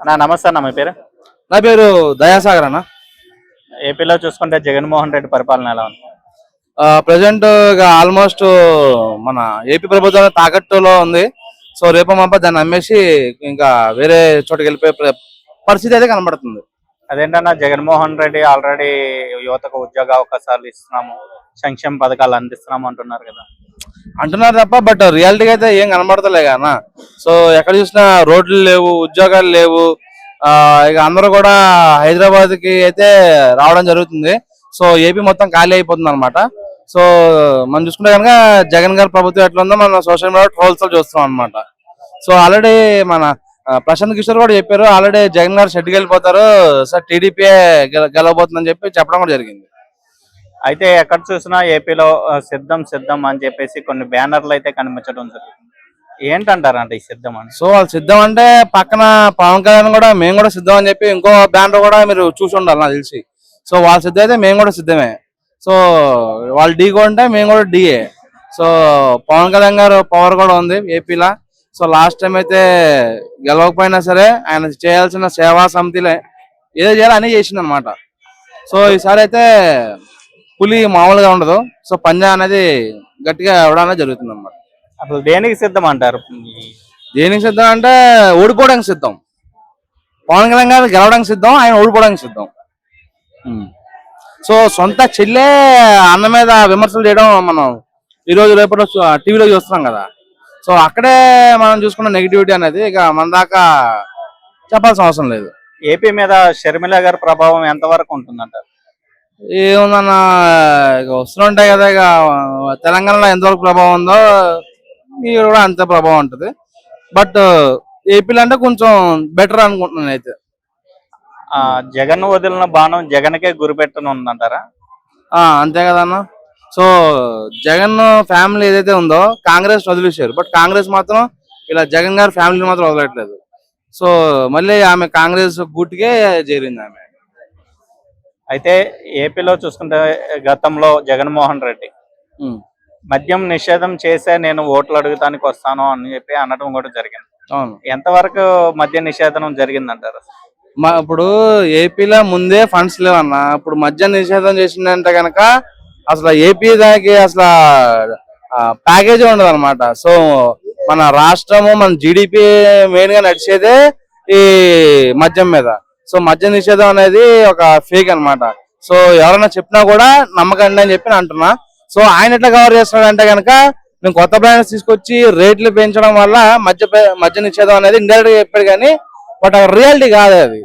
అన్న నమస్తే అన్న మీ పేరు? నా పేరు దయాసాగర్ అన్న. ఏపీలో చూసుకుంటే జగన్మోహన్ రెడ్డి పరిపాలన ఎలా ఉంది? ప్రజెంట్ ఆల్మోస్ట్ మన ఏపీ ప్రభుత్వం తాకట్టులో ఉంది. సో రేపు మాప దాన్ని అమ్మేసి ఇంకా వేరే చోటుకి వెళ్ళిపోయే ప్ర- పరిస్థితి అయితే కనబడుతుంది. అదేంటన్నా జగన్మోహన్ రెడ్డి ఆల్రెడీ యువతకు ఉద్యోగ అవకాశాలు ఇస్తున్నాము సంక్షేమ పథకాలు అందిస్తున్నాము అంటున్నారు కదా. అంటున్నారు తప్ప బట్ రియాలిటీగా అయితే ఏం కనబడతలే కదా. సో ఎక్కడ చూసినా రోడ్లు లేవు ఉద్యోగాలు లేవు. ఇక అందరూ కూడా హైదరాబాద్కి అయితే రావడం జరుగుతుంది. సో ఏపీ మొత్తం ఖాళీ అయిపోతుంది అనమాట సో మనం చూసుకుంటే కనుక జగన్ గారి ప్రభుత్వం ఎట్లా ఉందో మనం సోషల్ మీడియా ట్రోల్స్ చూస్తున్నాం అనమాట సో ఆల్రెడీ మన ప్రశాంత్ కిషోర్ కూడా చెప్పారు ఆల్రెడీ జగన్ గారు షెడ్కి వెళ్ళిపోతారు. సార్ టీడీపీ గెలవబోతుందని చెప్పి చెప్పడం కూడా జరిగింది. అయితే ఎక్కడ చూసినా ఏపీలో సిద్ధం సిద్ధం అని చెప్పేసి కొన్ని బ్యానర్లు అయితే కనిపించడం జరుగుతుంది. ఏంటంటారంట ఈ సిద్ధం అని? సో వాళ్ళు సిద్ధం అంటే పక్కన పవన్ కళ్యాణ్ కూడా మేము కూడా సిద్ధం అని చెప్పి ఇంకో బ్యానర్ కూడా మీరు చూసి ఉండాలి నాకు తెలిసి. సో వాళ్ళు సిద్ధం అయితే మేము కూడా సిద్ధమే. సో వాళ్ళు డీ కూడా మేము కూడా డీఏ సో పవన్ కళ్యాణ్ గారు పవర్ కూడా ఉంది ఏపీలో. సో లాస్ట్ టైం అయితే గెలవకపోయినా సరే ఆయన చేయాల్సిన సేవా సమితిలే ఏదో చేయాలి అని చేసింది అనమాట సో ఈసారి అయితే పులి మామూలుగా ఉండదు. సో పంజా అనేది గట్టిగా ఇవ్వడానికి జరుగుతుంది అనమాట అసలు దేనికి సిద్ధం అంటారు? దేనికి సిద్ధం అంటే ఓడిపోవడానికి సిద్ధం. పవన్ కళ్యాణ్ గారు గెలవడానికి సిద్ధం ఆయన ఓడిపోవడానికి సిద్ధం. సో సొంత చెల్లె అన్న మీద విమర్శలు చేయడం మనం ఈ రోజు రేపటి టీవీలో చూస్తున్నాం కదా. సో అక్కడే మనం చూసుకున్న నెగిటివిటీ అనేది ఇక మన దాకా చెప్పాల్సిన అవసరం లేదు. ఏపీ మీద షర్మిల గారి ప్రభావం ఎంతవరకు ఉంటుందంటారు? ఏముందన్న వస్తుంటాయి కదా ఇక తెలంగాణలో ఎంతవరకు ప్రభావం ఉందో ఇక్కడ కూడా అంతే ప్రభావం ఉంటుంది. బట్ ఏపీలో అంటే కొంచెం బెటర్ అనుకుంటున్నాను అయితే ఆ జగన్ వదిలిన బాణం జగన్కే గురిపెట్టనుందంటారా? ఆ, అంతే కదన్న సో జగన్ ఫ్యామిలీ ఏదైతే ఉందో కాంగ్రెస్ వదిలేశారు. బట్ కాంగ్రెస్ మాత్రం ఇలా జగన్ గారి ఫ్యామిలీని మాత్రం వదలట్లేదు. సో మళ్ళీ ఆమె కాంగ్రెస్ గుట్టికే చేరింది ఆమె. అయితే ఏపీలో చూసుకుంటే గతంలో జగన్మోహన్ రెడ్డి. మద్యం నిషేధం చేసే నేను ఓట్లు అడుగుతానికి వస్తాను అని చెప్పి అనడం కూడా జరిగింది. అవును. ఎంతవరకు మద్య నిషేధం జరిగిందంటారు మా ఇప్పుడు ఏపీలో ముందే ఫండ్స్ లేవన్న ఇప్పుడు మద్య నిషేధం చేసిందంటే గనక అసలు ఏపీ దానికి అసలు ప్యాకేజీ ఉండదు అనమాట సో మన రాష్ట్రము మన జీడిపి మెయిన్గా నడిచేదే ఈ మద్యం మీద. సో మద్య నిషేధం అనేది ఒక ఫేక్ అన్నమాట. సో ఎవరైనా చెప్పినా కూడా నమ్మకండి అని చెప్పి నేను అంటున్నా. సో ఆయన ఎట్లా కవర్ చేస్తున్నాడంటే గనక నేను కొత్త బ్రాండ్స్ తీసుకొచ్చి రేట్లు పెంచడం వల్ల మద్య మధ్య మద్య నిషేధం అనేది ఇండైరెక్ట్గా చెప్పాడు కానీ బట్ రియాలిటీ కాదు అది.